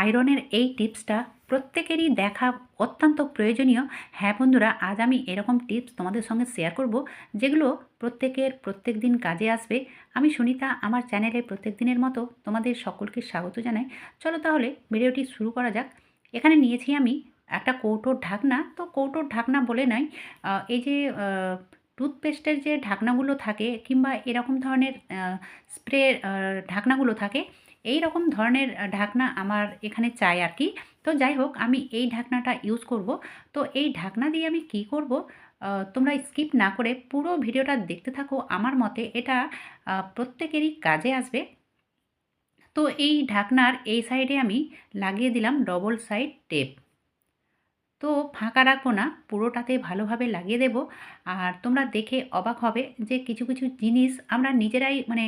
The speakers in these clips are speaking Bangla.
আয়রনের এই টিপসটা প্রত্যেকেরই দেখা অত্যন্ত প্রয়োজনীয়। হ্যাঁ বন্ধুরা, আজ আমি এরকম টিপস তোমাদের সঙ্গে শেয়ার করব, যেগুলো প্রত্যেকের প্রত্যেক দিন কাজে আসবে। আমি সুনিতা, আমার চ্যানেলে প্রত্যেক দিনের মতো তোমাদের সকলকে স্বাগত জানাই। চলো তাহলে ভিডিওটি শুরু করা যাক। এখানে নিয়েছি আমি একটা কৌটোর ঢাকনা। তো কৌটোর ঢাকনা বলে নয় এই যে টুথপেস্টের যে ঢাকনাগুলো থাকে কিংবা এরকম ধরনের স্প্রে ঢাকনাগুলো থাকে এই রকম ধরনের ঢাকনা আমার এখানে চাই আর কি। তো যাই হোক, আমি এই ঢাকনাটা ইউজ করব। তো এই ঢাকনা দিয়ে আমি কি করব? তোমরা স্কিপ না করে পুরো ভিডিওটা দেখতে থাকো। আমার মতে এটা প্রত্যেকেরই কাজে আসবে। তো এই ঢাকনার এই সাইডে আমি লাগিয়ে দিলাম ডবল সাইড টেপ ফাঁকা রাখব না পুরোটাতে ভালোভাবে লাগিয়ে দেব। আর তোমরা দেখে অবাক হবে যে কিছু কিছু জিনিস আমরা নিজেরাই মানে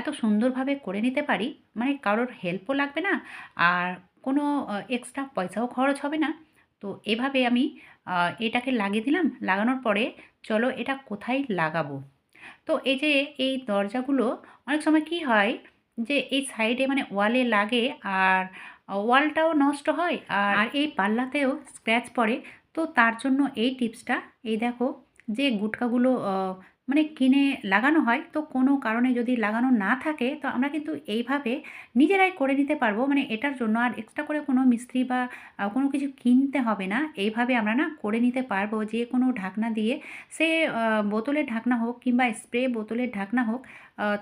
এত সুন্দরভাবে করে নিতে পারি মানে কারোর হেল্পও লাগবে না, আর কোনো এক্সট্রা পয়সাও খরচ হবে না। তো এভাবে আমি এটাকে লাগিয়ে দিলাম, লাগানোর পরে চলো এটা কোথায় লাগাবো? তো এই যে এই দরজাগুলো, অনেক সময় কি হয় যে এই সাইডে মানে ওয়ালে লাগে, আর ওয়ালটাও নষ্ট হয় আর এই পাল্লাতেও স্ক্র্যাচ পড়ে, তো তার জন্য এই টিপসটা, এই দেখো যে গুটকাগুলো মানে কিনে লাগানো হয়, তো কোনো কারণে যদি লাগানো না থাকে, তো আমরা কিন্তু এইভাবে নিজেরাই করে নিতে পারব। মানে এটার জন্য আর এক্সট্রা করে কোনো মিস্ত্রি বা কোনো কিছু কিনতে হবে না। এইভাবে আমরা না করে নিতে পারব। যে কোনো ঢাকনা দিয়ে, সে বোতলের ঢাকনা হোক কিংবা স্প্রে বোতলের ঢাকনা হোক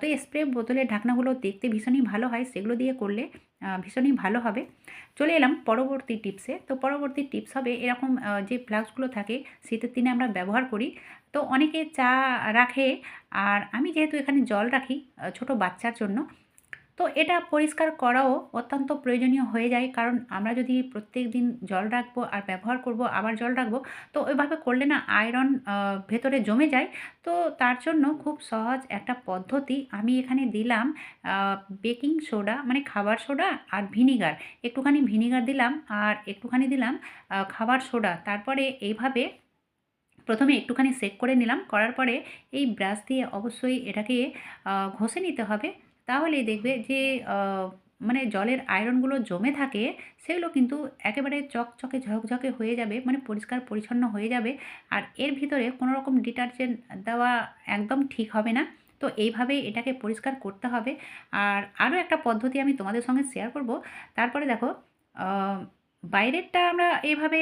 তো স্প্রে বোতলের ঢাকনাগুলো দেখতে ভীষণই ভালো হয়, সেগুলো দিয়ে করলে ভীষণই ভালো হবে। চলে এলাম পরবর্তী টিপসে তো পরবর্তী টিপস হবে এরকম যে ফ্লাস্কগুলো থাকে, শীতের দিনে আমরা ব্যবহার করি। তো অনেকে চা রাখে, আর আমি যেহেতু এখানে জল রাখি ছোট বাচ্চার জন্য তো এটা পরিষ্কার করাও অত্যন্ত প্রয়োজনীয় হয়ে যায়। কারণ আমরা যদি প্রত্যেক দিন জল রাখব আর ব্যবহার করব, আবার জল রাখব, তো ওইভাবে করলে না আয়রন ভেতরে জমে যায়। তো তার জন্য খুব সহজ একটা পদ্ধতি আমি এখানে দিলাম বেকিং সোডা মানে খাবার সোডা আর ভিনিগার। একটুখানি ভিনিগার দিলাম আর একটুখানি দিলাম খাবার সোডা। তারপরে এইভাবে প্রথমে একটুখানি সেক করে নিলাম। করার পরে এই ব্রাশ দিয়ে অবশ্যই এটাকে ঘষে নিতে হবে। তাহলে দেখবে যে মানে জলের আয়রনগুলো জমে থাকে, সেগুলো কিন্তু একেবারে চকচকে, ঝকঝকে হয়ে যাবে মানে পরিষ্কার পরিচ্ছন্ন হয়ে যাবে। আর এর ভিতরে কোনো রকম ডিটারজেন্ট দেওয়া একদম ঠিক হবে না। তো এইভাবে এটাকে পরিষ্কার করতে হবে। আর আরও একটা পদ্ধতি আমি তোমাদের সঙ্গে শেয়ার করব। তারপরে দেখো বাইরেরটা আমরা এইভাবে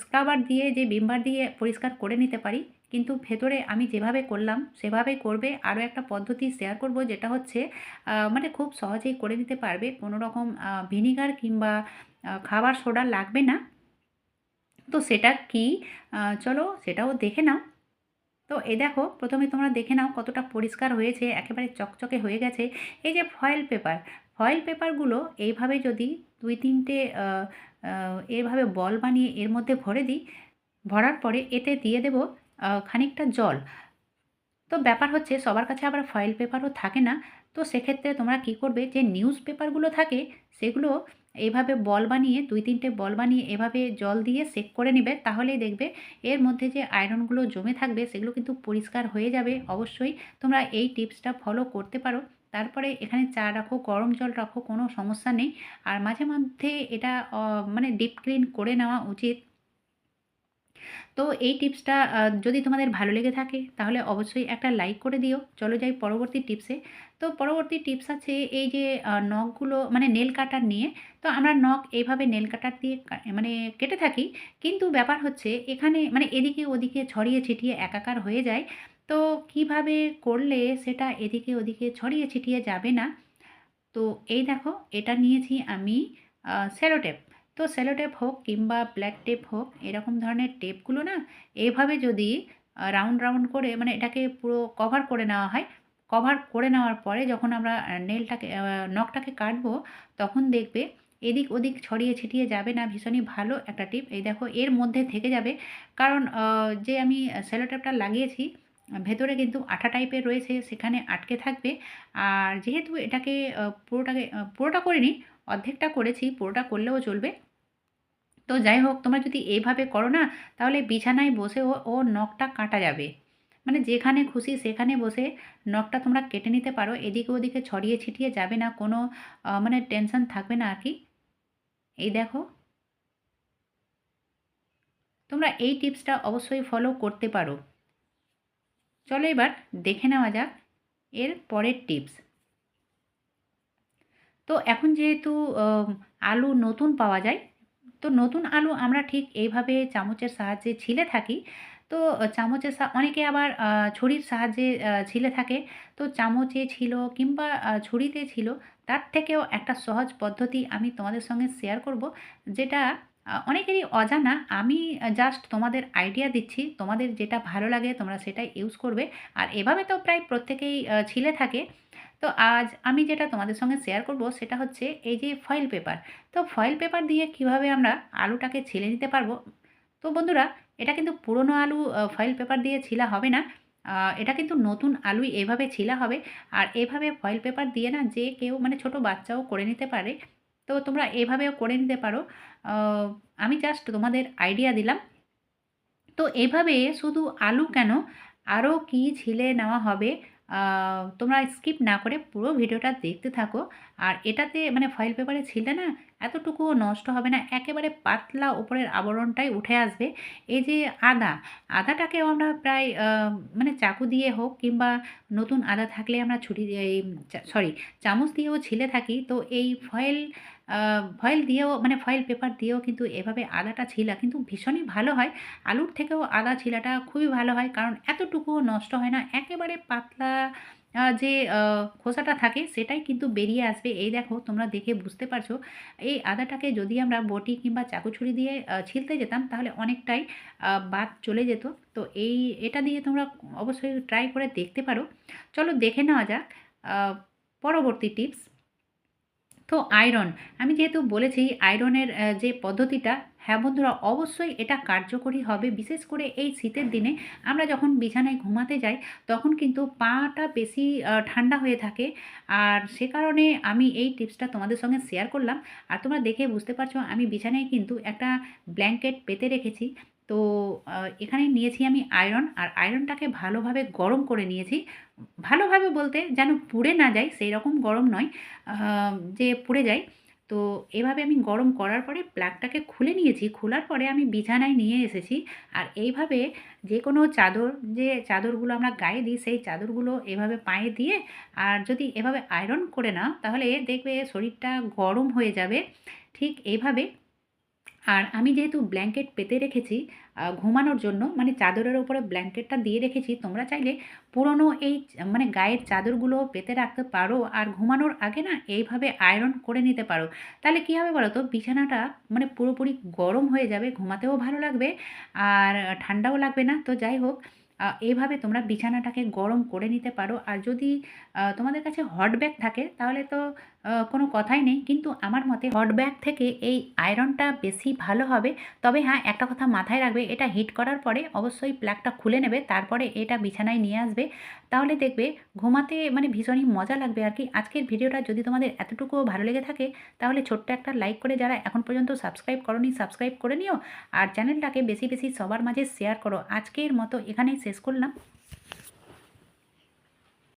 স্ক্রাবার দিয়ে, যে বিমবার দিয়ে পরিষ্কার করে নিতে পারি। কিন্তু ভেতরে আমি যেভাবে করলাম, সেভাবেই করবে। আরও একটা পদ্ধতি শেয়ার করব, যেটা হচ্ছে মানে খুব সহজেই করে নিতে পারবে। কোনো রকম ভিনিগার কিংবা খাবার সোডা লাগবে না। তো সেটা কি? চলো সেটাও দেখে নাও। তো এ দেখো, প্রথমে তোমরা দেখে নাও কতটা পরিষ্কার হয়েছে, একেবারে চকচকে হয়ে গেছে। এই যে ফয়েল পেপার ফয়েল পেপারগুলো এইভাবে যদি দুই তিনটে এভাবে বল বানিয়ে এর মধ্যে ভরে দিই, ভরার পরে এতে দিয়ে দেব খানিকটা জল। তো ব্যাপার হচ্ছে সবার কাছে আবার ফয়েল পেপারও থাকে না। তো সেক্ষেত্রে তোমরা কি করবে যে নিউজ পেপারগুলো থাকে সেগুলো এভাবে বল বানিয়ে, দুই তিনটে বল বানিয়ে এভাবে জল দিয়ে সেক করে নেবে। তাহলেই দেখবে এর মধ্যে যে আয়রনগুলো জমে থাকবে সেগুলো কিন্তু পরিষ্কার হয়ে যাবে। অবশ্যই তোমরা এই টিপসটা ফলো করতে পারো। তারপরে এখানে চা রাখো, গরম জল রাখো, কোনো সমস্যা নেই। আর মাঝে মধ্যে এটা মানে ডিপ ক্লিন করে নেওয়া উচিত। তো এই টিপসটা যদি তোমাদের ভালো লেগে থাকে, তাহলে অবশ্যই একটা লাইক করে দিও। চলো যাই পরবর্তী টিপসে। তো পরবর্তী টিপস আছে এই যে নখগুলো মানে নেল কাটার নিয়ে। তো আমরা নখ এইভাবে নেল কাটার দিয়ে মানে কেটে থাকি। কিন্তু ব্যাপার হচ্ছে এখানে মানে এদিকে ওদিকে ছড়িয়ে ছিটিয়ে একাকার হয়ে যায়। তো কীভাবে করলে সেটা এদিকে ওদিকে ছড়িয়ে ছিটিয়ে যাবে না? তো এই দেখো, এটা নিয়েছি আমি সেলো টেপ তো সেলো টেপ হোক কিংবা ব্ল্যাক টেপ হোক, এরকম ধরনের টেপগুলো না, এভাবে যদি রাউন্ড রাউন্ড করে মানে এটাকে পুরো কভার করে নেওয়া হয়, কভার করে নেওয়ার পরে যখন আমরা নেলটাকে নখটাকে কাটবো, তখন দেখবে এদিক ওদিক ছড়িয়ে ছিটিয়ে যাবে না, ভীষণই ভালো একটা টিপ। এই দেখো, এর মধ্যে থেকে যাবে। কারণ যে আমি সেলো টেপটা লাগিয়েছি, ভেতরে কিন্তু আঠা টাইপের রয়েছে, সেখানে আটকে থাকবে। আর যেহেতু এটাকে পুরোটাকে পুরোটা করিনি, অর্ধেকটা করেছি, পুরোটা করলেও চলবে। তো যাই হোক, তোমরা যদি এইভাবে করো না, তাহলে বিছানায় বসে ও ও নখটা কাটা যাবে। মানে যেখানে খুশি সেখানে বসে নখটা তোমরা কেটে নিতে পারো। এদিকে ওদিকে ছড়িয়ে ছিটিয়ে যাবে না, কোনো মানে টেনশন থাকবে না আর কি। এই দেখো। তোমরা এই টিপসটা অবশ্যই ফলো করতে পারো। চলো এবার দেখে নেওয়া যাক এর পরের টিপস। তো এখন যেহেতু আলু নতুন পাওয়া যায় তো নতুন আলু আমরা ঠিক এইভাবে চামচের সাহায্যে ছিলে থাকি। তো চামচের অনেকে আবার ছুরির সাহায্যে ছিলে থাকে। তো চামচে ছিল কিংবা ছুরিতে ছিল, তার থেকেও একটা সহজ পদ্ধতি আমি তোমাদের সঙ্গে শেয়ার করব, যেটা অনেকেরই অজানা। আমি জাস্ট তোমাদের আইডিয়া দিচ্ছি, তোমাদের যেটা ভালো লাগে তোমরা সেটাই ইউজ করবে। আর এভাবে তো প্রায় প্রত্যেকেই ছিলে থাকে। তো আজ আমি যেটা তোমাদের সঙ্গে শেয়ার করব সেটা হচ্ছে এই যে ফয়েল পেপার তো ফয়েল পেপার দিয়ে কীভাবে আমরা আলুটাকে ছিলে নিতে পারব? তো বন্ধুরা, এটা কিন্তু পুরনো আলু ফয়েল পেপার দিয়ে ছিলা হবে না। এটা কিন্তু নতুন আলুই এভাবে ছিলা হবে। আর এভাবে ফয়েল পেপার দিয়ে না যে কেউ মানে ছোট বাচ্চাও করে নিতে পারে। তো তোমরা এভাবেও করে নিতে পারো। আমি জাস্ট তোমাদের আইডিয়া দিলাম। তো এভাবে শুধু আলু কেন? আরও কি ছিলে নেওয়া হবে? তোমরা স্কিপ না করে পুরো ভিডিওটা দেখতে থাকো। আর এটাতে মানে ফয়েল পেপারে ছিলে না, এতটুকুও নষ্ট হবে না, একেবারে পাতলা ওপরের আবরণটাই উঠে আসবে। এই যে আদা, আদাটাকেও আমরা প্রায় মানে চাকু দিয়ে হোক কিংবা নতুন আদা থাকলে আমরা ছুরি সরি চামচ দিয়েও ছিলে থাকি। তো এই ফয়েল ফয়েল দিয়েও মানে ফয়েল পেপার দিয়েও কিন্তু এভাবে আদাটা ছিলা। কিন্তু ভীষণই ভালো হয়। আলুর থেকেও আদা ছিলাটা খুবই ভালো হয়। কারণ এতটুকুও নষ্ট হয় না। একেবারে পাতলা যে খোসাটা থাকে, সেটাই কিন্তু বেরিয়ে আসবে। এই দেখো, তোমরা দেখে বুঝতে পারছ। এই আদাটাকে যদি আমরা বটি কিংবা চাকুছুরি দিয়ে ছিলতে যেতাম, তাহলে অনেকটাই বাদ চলে যেত। তো এই, এটা দিয়ে তোমরা অবশ্যই ট্রাই করে দেখতে পারো। চলো দেখে নেওয়া যাক। পরবর্তী টিপস তো আয়রন। আমি যেহেতু বলেছি আয়রনের যে পদ্ধতিটা হ্যাঁ বন্ধুরা, অবশ্যই এটা কার্যকরী হবে। বিশেষ করে এই শীতের দিনে আমরা যখন বিছানায় ঘুমাতে যাই, তখন কিন্তু পাটা বেশি ঠান্ডা হয়ে থাকে। আর সে কারণে আমি এই টিপসটা তোমাদের সঙ্গে শেয়ার করলাম। আর তোমরা দেখে বুঝতে পারছ, আমি বিছানায় কিন্তু একটা ব্ল্যাঙ্কেট পেতে রেখেছি। তো এখানে নিয়েছি আমি আয়রন। আর আয়রনটাকে ভালোভাবে গরম করে নিয়েছি। ভালোভাবে বলতে যেন পুড়ে না যায় সেই রকম গরম নয় যে পুড়ে যায়। তো এভাবে আমি গরম করার পরে প্লাগটাকে খুলে নিয়েছি, খোলার পরে আমি বিছানায় নিয়ে এসেছি। আর এইভাবে যে কোনো চাদর, যে চাদরগুলো আমরা গায়ে দিই, সেই চাদরগুলো এভাবে পায়ে দিয়ে আর যদি এভাবে আয়রন করে নাও, তাহলে দেখবে শরীরটা গরম হয়ে যাবে। ঠিক এইভাবে আর আমি যেহেতু ব্ল্যাঙ্কেট পেতে রেখেছি ঘুমানোর জন্য মানে চাদরের ওপরে ব্ল্যাঙ্কেটটা দিয়ে রেখেছি, তোমরা চাইলে পুরনো এই মানে গায়ের চাদরগুলো পেতে রাখতে পারো, আর ঘুমানোর আগে না এইভাবে আয়রন করে নিতে পারো। তাহলে কী হবে বলো তো বিছানাটা মানে পুরোপুরি গরম হয়ে যাবে, ঘুমাতেও ভালো লাগবে, আর ঠান্ডাও লাগবে না। তো যাই হোক এইভাবে তোমরা বিছানাটাকে গরম করে নিতে পারো। আর যদি তোমাদের কাছে হট ব্যাগ থাকে, তাহলে তো কোনো কথাই নেই। কিন্তু আমার মতে হট ব্যাগ থেকে এই আয়রনটা বেশি ভালো হবে। তবে হ্যাঁ একটা কথা মাথায় রাখবে, এটা হিট করার পরে অবশ্যই প্লাগটা খুলে নেবে, তারপরে এটা বিছানায় নিয়ে আসবে। তাহলে দেখবে ঘুমাতে মানে ভীষণই মজা লাগবে আর কি। আজকের ভিডিওটা যদি তোমাদের এতটুকুও ভালো লেগে থাকে, তাহলে ছোট্ট একটা লাইক করে যারা এখন পর্যন্ত সাবস্ক্রাইব করনি সাবস্ক্রাইব করে নিও। আর চ্যানেলটাকে বেশি বেশি সবার মাঝে শেয়ার করো। আজকের মতো এখানেই শেষ করলাম